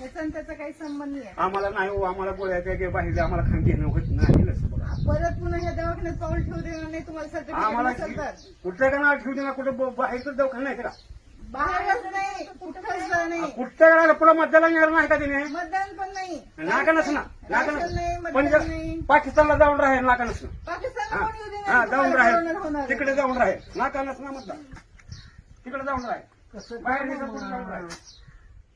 त्याचा आणि त्याचा काही संबंध नाही. आम्हाला नाही हो आम्हाला गोळ्या काय काय बाहेर आम्हाला खाण घेणं होत नाही लस. परत पुन्हा ह्या दवाखान्यात पाऊल ठेवू देणार नाही तुम्हाला आम्हाला सर्टिफिकेट नसेल तर. कुठं का नाव ठेवू दे ना कुठं ब- बाहेरचं दवाखाना नाही का? बाहेरच नाही कुठंच नाही. कुठं का पुढं मध्याला येणार नाही का तिने? मतदान पण नाही. नाकानच ना राशन नाकानच नाही पण मतदान नाही. पाकिस्तानला जाऊन राहील नाकानच ना पाकिस्तानला हा. कोण येऊ हा, देणार जाऊन तुम्हाला राहील. होणार. तिकडे जाऊन राहील. नाकानच ना मतदान तिकडे जाऊन राहील. बाहेर जाऊन राहील.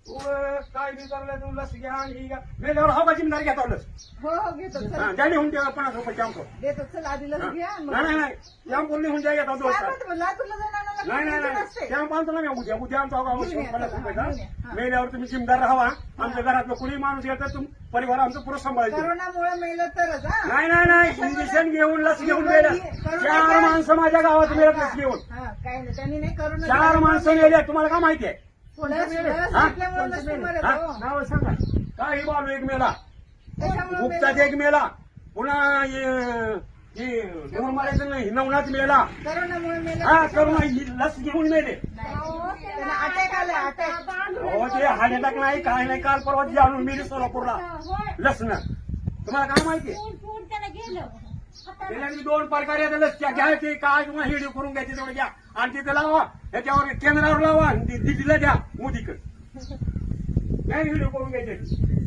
काय तू लस घ्या आणि ही घ्या. मेल्यावर हा घेता लस. हो हो घेतो हा, चल पन्नास रुपये कॅम्प देतो चल आधी लस घ्या आणि मग- नाही नाही नाही. कॅम्प बोलली होऊन द्या येतात दोन काय तास. म्हणतो मग? लातूरला जाऊन आणायला नाही नाही लागतं, नाही. नसते. कॅम्प आणतो ना मी उद्या उद्या आमचा घेऊन या, पन्नास चला, रुपयाचा. घेऊन या, हा. मेल्यावर तुम्ही जिमदार राहा आमच्या घरातलं कुणी माणूस येतं तुम परिवार आमचं पुरं सांभाळायचं. करोनामुळे मेलं तरच हा. नाही नाही नाही. इंजेक्शन घेऊन लस घेऊन गेल्या चार माणसं माझ्या गावात मिळत लस घेऊन. हा काय नाही. त्यांनी नाही करोना चार माणसं मेल्या. तुम्हाला काय माहिती आहे? लस- लस हा? नाव सांगा. काही बालू एक मेला गुप्ताच मेलं. एक मेला पुन्हा दोन मारायचं नाही नवनाथ मेला हा करून ही लस घेऊन मेले. हो ते हार्ट अटॅक नाही काय नाही काल परवा जी आणून मेली सोलापूरला. लसणं तुम्हाला काय माहिती? त्याला मी दोन प्रकारे आता लस घ्या ते काय किंवा हिडिओ करून घ्यायची तेवढं घ्या. आणि तिथे लावा त्याच्यावर केंद्रावर लावा आणि दिल्लीला द्या मोदीकडे. नाही व्हिडिओ करून घ्यायचे.